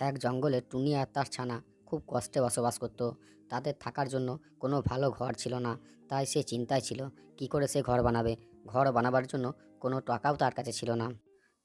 এক জঙ্গলে টুনি আর তার ছানা খুব কষ্টে বসবাস করত। তাদের থাকার জন্য কোনো ভালো ঘর ছিল না, তাই সে চিন্তায় ছিল, কি করে সে ঘর বানাবে? ঘর বানাবার জন্য কোনো টাকাও তার কাছে ছিল না।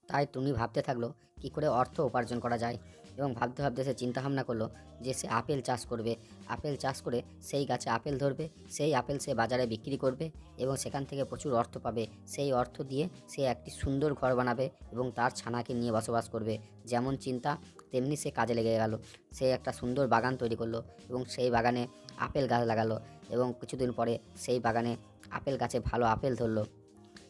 তাই টুনি ভাবতে থাকল, কি করে অর্থ উপার্জন করা যায়? এবং ভাবতে ভাবতে সে চিন্তা ভাবনা করল যে সে আপেল চাষ করবে। আপেল চাষ করে সেই গাছে আপেল ধরবে, সেই আপেল সে বাজারে বিক্রি করবে এবং সেখান থেকে প্রচুর অর্থ পাবে। সেই অর্থ দিয়ে সে একটি সুন্দর ঘর বানাবে এবং তার ছানাকে নিয়ে বসবাস করবে। যেমন চিন্তা, তেমনি সে কাজে লেগে গেল। সে একটা সুন্দর বাগান তৈরি করল এবং সেই বাগানে আপেল গাছ লাগালো এবং কিছুদিন পরে সেই বাগানে আপেল গাছে ভালো আপেল ধরলো।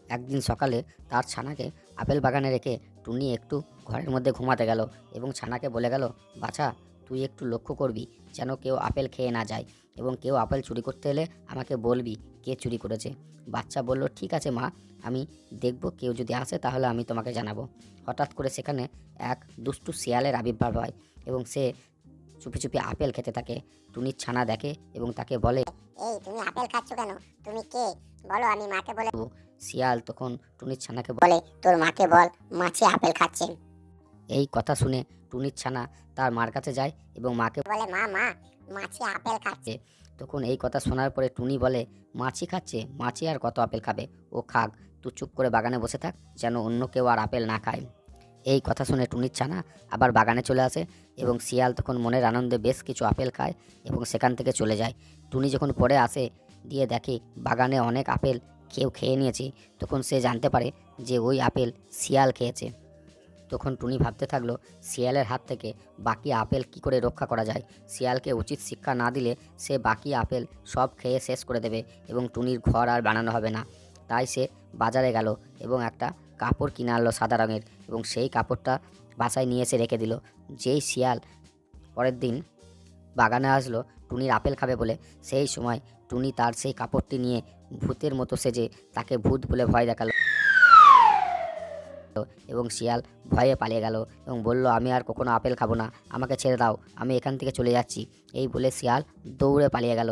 একদিন সকালে তার ছানাকে আপেল বাগানে রেখে টুনি একটু ঘরের মধ্যে ঘুমাতে গেল এবং ছানাকে বলে গেল বাছা তুই একটু লক্ষ্য করবি যেন কেউ আপেল খেয়ে না যায় এবং কেউ আপেল চুরি করতে এলে আমাকে বলবি কে চুরি করেছে। বাচ্চা বলল ঠিক আছে মা আমি দেখব কেউ যদি আসে তাহলে আমি তোমাকে জানাব। হঠাৎ করে সেখানে এক দুষ্টু শিয়ালের আবির্ভাব হয় এবং সে চুপি চুপি আপেল খেতে থাকে। টুনির ছানা দেখে এবং তাকে বলে এই তুমি আপেল খাচ্ছ কেন? তুমি কে? বলো আমি মাকে বলে শিয়াল তখন টুনির ছানাকে বলে, তোর মাকে বল মাছি আপেল খাচ্ছে এই কথা শুনে টুনির ছানা তার মার কাছে যায় এবং মাকে বলে মা মা মাছি আপেল খাচ্ছে। তখন এই কথা শোনার পরে টুনি বলে মাছি খাচ্ছে মাছি আর কত আপেল খাবে? ও খাক তুই চুপ করে বাগানে বসে থাক যেন অন্য কেউ আর আপেল না খায়। এই কথা শুনে টুনির ছানা আবার বাগানে চলে আসে এবং শিয়াল তখন মনের আনন্দে বেশ কিছু আপেল খায় এবং সেখান থেকে চলে যায়। টুনি যখন পরে আসে দিয়ে দেখে বাগানে অনেক আপেল কেউ খেয়ে নিয়েছে, তখন সে জানতে পারে যে ওই আপেল শিয়াল খেয়েছে। তখন টুনি ভাবতে থাকল, শিয়ালের হাত থেকে বাকি আপেল কি করে রক্ষা করা যায়? শিয়ালকে উচিত শিক্ষা না দিলে সে বাকি আপেল সব খেয়ে শেষ করে দেবে এবং টুনির ঘর আর বানানো হবে না। তাই সে বাজারে গেল এবং একটা কাপড় কিনে আনলো সাদা রঙের এবং সেই কাপড়টা বাসায় নিয়ে এসে রেখে দিল। যেই শিয়াল পরের দিন বাগানে আসলো, টুনির আপেল খাবে বলে, সেই সময় টুনি তার সেই কাপড়টি নিয়ে ভূতের মতো সেজে তাকে ভূত বলে ভয় দেখাল। এবং শিয়াল ভয়ে পালিয়ে গেল এবং বলল, আমি আর কখনো আপেল খাব না, আমাকে ছেড়ে দাও, আমি এখান থেকে চলে যাচ্ছি। এই বলে শিয়াল দৌড়ে পালিয়ে গেল।